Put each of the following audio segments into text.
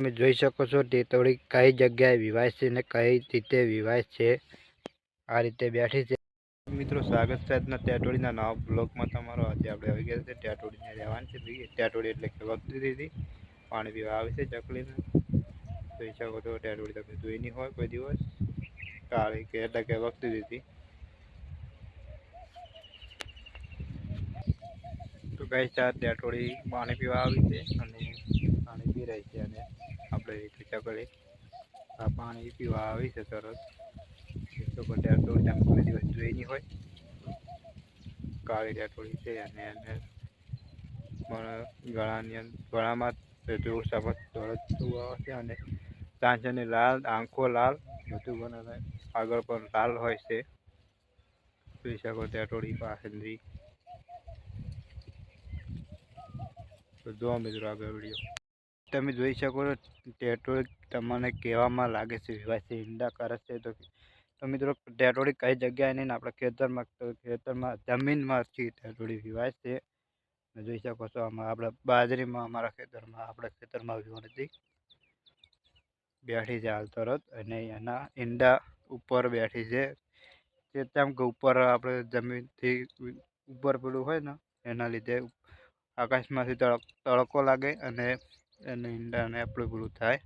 તમે જોઈ શકો છો થોડી કઈ જગ્યાએ વિવાહ છે ને કઈ રીતે વિવાહ છે. આ રીતે બેઠી છે. મિત્રો, સ્વાગત છે આજના ટેટોડીના નવા બ્લોગમાં તમારો. આજે આપણે આવી ગયા છે ટેટોડીને રહેવાની છે ટેટોડી એટલે કે વખત દીધી પાણી પીવા આવે છે ચકલીને. જોઈ શકો છો ટેટોડી તમે જોઈ નહીં હોય કોઈ દિવસ. કાળી કે એટલે કે વખત દીધી તો કઈ ચાર ટેટોડી પાણી પીવા આવી છે અને પાણી પી રહી છે અને આપણે ચકલી આ પાણી પીવા આવી છે તરત તો ટેટોડી તમે કોઈ દિવસ જોઈ હોય. કાળી ટેટોડી છે અને એને પણ ગળાની ગળામાં જોર સમજ દોડતું આવે છે અને સાંજને લાલ, આંખો લાલ, બધું બને આગળ પણ લાલ હોય છે. જોઈ શકો ટેટોડી પાસેથી. તો જો મિત્રો આગળ વીડિયો. તમે જોઈ શકો છો ટેટોડી તમને કહેવામાં લાગે છે વિવાસી ઈંડા કરે છે. તો તો મિત્રો ટેટોડી કઈ જગ્યાએ નહીં આપણા ખેતરમાં ખેતરમાં જમીનમાંથી ટેટોડી વિવાય છે. જોઈ શકો છો, આમાં આપણે બાજરીમાં, અમારા ખેતરમાં, આપણા ખેતરમાં વિવો નથી બેઠી છે હાલ તરત. અને એના ઈંડા ઉપર બેઠી છે. તે તેમ કે ઉપર આપણે જમીનથી ઉપર પેલું હોય ને, એના લીધે આકાશમાંથી તડકો લાગે અને એને ઈંડાને આપણું પેલું થાય.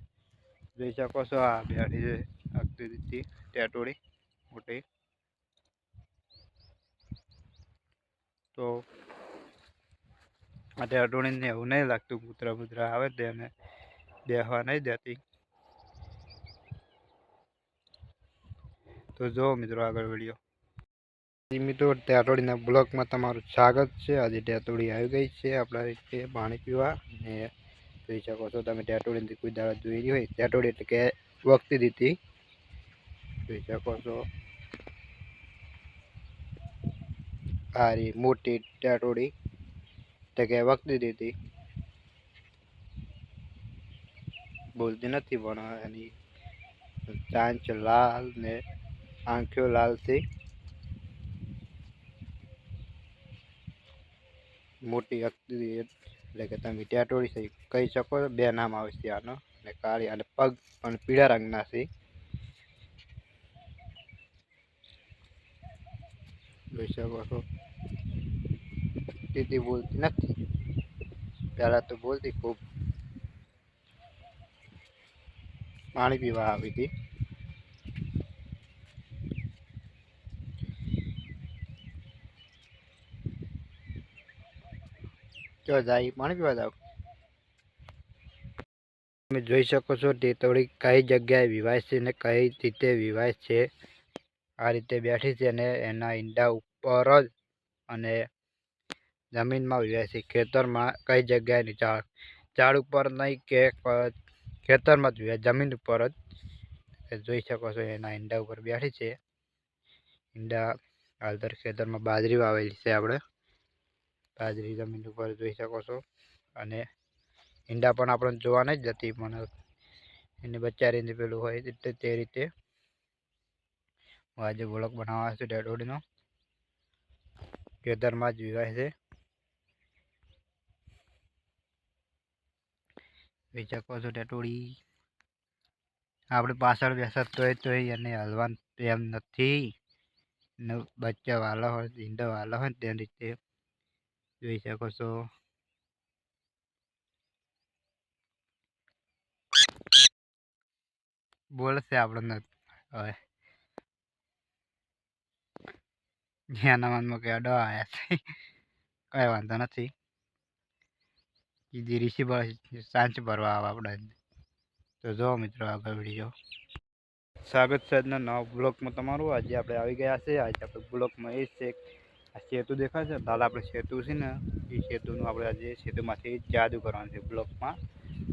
જોઈ શકો છો આ બેઠી છે આખી રીતે ટેટોડી મોટી. તો આ ટેટોડીને એવું નહીં લાગતું કૂતરા બૂતરા આવે તેને બેહવા નહીં દેતી. તો જો મિત્રો આગળ વીડિયો. મિત્રો ટેટોડીના બ્લોકમાં તમારું સ્વાગત છે. આજે ટેટોડી આવી ગઈ છે આપણા રીતે પાણી પીવા અને જોઈ શકો છો. તમે ટેટોડીથી કોઈ દાડા જોઈ હોય ટેટોડી એટલે કે વખતી દીધી જોઈ શકો છો. આ મોટી ટેટોડી એટલે કે વખતી દીધી બોલતી નથી પણ એની ચાંચ લાલ ને આંખો લાલ છે મોટી અક્તિ એટલે કે તમે ટેટોડી છે કહી શકો બે નામ આવે છે આનો. અને કાળી અને પગ પણ પીળા રંગના છે. જોઈ શકો છો. દીદી બોલતી નથી. પહેલાં તો બોલતી ખૂબ. પાણી પીવા આવી હતી. જો જાય, પાણી પીવા જાવ? તમે જોઈ શકો છો તે થોડી કઈ જગ્યાએ વિવાહ છે ને કઈ રીતે વિવાહ છે. આ રીતે બેઠી છે અને એના ઈંડા ઉપર જ અને જમીનમાં વિવાહ છે. ખેતરમાં કઈ જગ્યાએ ઝાડ ઝાડ ઉપર નહીં કે ખેતરમાં જ વિવાહ જમીન ઉપર જ. જોઈ શકો છો એના ઈંડા ઉપર બેઠી છે. ઈંડા હાલતર ખેતરમાં બાજરી વાવેલી છે આપણે. બાજરી જમીન ઉપર જોઈ શકો છો. અને ઈંડા પણ આપણને જોવા નહીં જતી પણ એની બચારીને પેલું હોય તે રીતે હું આજે બ્લોક બનાવવા છું ડેડોડીનો ખેતરમાં જ વિવાહ છે. જોઈ શકો છો ટેટોડી આપણે પાછળ બેસત તોય તોય એને હલવાનું એમ નથી. ને બચ્ચા વાલા હોય, ઈંડા વાલા હોય તે રીતે. જોઈ શકો છો બોલશે આપણને હવે એના મનમાં કે અડો આવ્યા છે કઈ વાંધો નથી કીધી ઋષિ સાંજ ભરવા આવે આપણે તો જો મિત્રો આગળ વીડિયો સ્વાગત છે આજના નવા બ્લોકમાં તમારું આજે આપણે આવી ગયા છે આજે આપણે બ્લોકમાં એ છે આ સેતુ દેખાય છે. હાલ આપણે સેતુ છે ને, એ સેતુનું આપણે આજે સેતુમાંથી જાદુ કરવાનું છે બ્લોકમાં.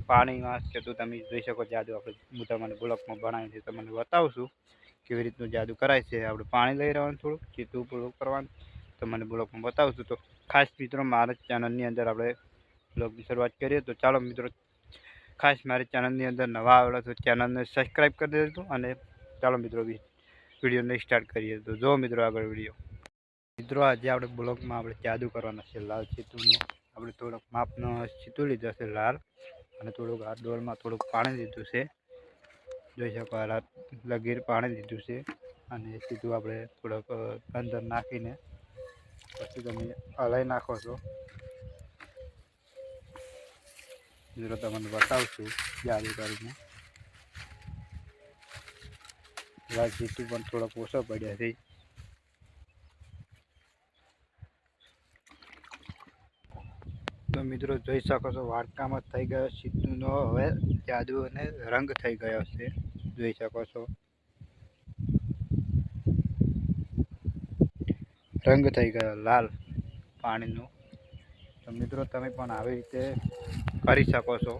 પાણીમાં સેતુ તમે જોઈ શકો જાદુ આપણે હું તમને બ્લોકમાં બનાવીને તમને બતાવશું કેવી રીતનું જાદુ કરાય છે. આપણે પાણી લઈ રહેવાનું થોડું સેતુ પૂરું કરવાનું તમને બ્લોકમાં બતાવશું. તો ખાસ મિત્રો, મારા ચેનલની અંદર આપણે બ્લોગની શરૂઆત કરીએ તો ચાલો મિત્રો, ખાસ મારી ચેનલની અંદર નવા આવેલા તો ચેનલને સબસ્ક્રાઈબ કરી દેજો અને ચાલો મિત્રો વિડીયોને સ્ટાર્ટ કરીએ. તો જો મિત્રો આગળ વીડિયો. મિત્રો, આજે આપણે બ્લોગમાં આપણે જાદુ કરવાના છે, લાલ સીતુનું. આપણે થોડોક માપનો ચીતુ લીધો છે લાલ, અને થોડુંક આ ડોલમાં થોડુંક પાણી લીધું છે. જોઈ શકો આ લગીર પાણી લીધું છે, અને સીધું આપણે થોડોક અંદર નાખીને પછી તમે હલાઈ નાખો છો. મિત્રો, તમને બતાવશું જાદુ કરીને. લાલ સીટું પણ થોડોક ઓછો પડ્યા છે. મિત્રો જોઈ શકો છો. વાડકામાં થઈ ગયો સીતુનો હવે જાદુ અને રંગ થઈ ગયો છે. જોઈ શકો છો. રંગ થઈ ગયો લાલ પાણીનો. તો મિત્રો તમે પણ આવી રીતે કરી શકો છો.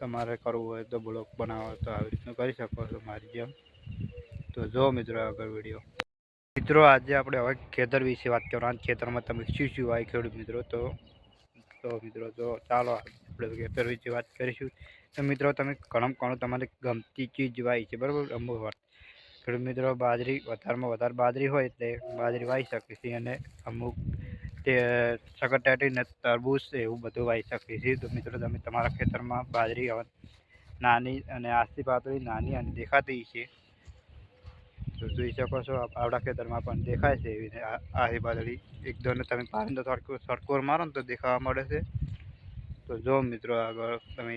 તમારે કરવું હોય તો બ્લોગ બનાવો તો આવી રીતનું કરી શકો છો મારી જેમ. તો જો મિત્રો આગળ વીડિયો. મિત્રો આજે આપણે હવે ખેતર વિશે વાત કરવાના. ખેતરમાં તમે શું શું હોય ખેડૂત મિત્રો તો તો મિત્રો તો ચાલો આપણે વેપાર વિશે વાત કરીશું. તો મિત્રો તમે ઘણું ઘણું તમારે ગમતી ચીજ વાય છે, બરાબર? અમુક વાત ખેડૂત મિત્રો બાજરી વધારેમાં વધારે બાજરી હોય એટલે બાજરી વાવી શકે છે અને અમુક તે સકરટેટી ને તરબૂચ એવું બધું વાવી શકે છે. તો મિત્રો તમે તમારા ખેતરમાં બાજરી નાની અને આસ્તી પાતળી નાની અને દેખાતી છે. તો જોઈ શકો છો આવડા ખેતરમાં પણ દેખાય છે એવી આહી બાદળી એકદમ તમે પાણી તો સરકોર મારો ને તો દેખાવા મળે છે. તો જો મિત્રો આગળ તમે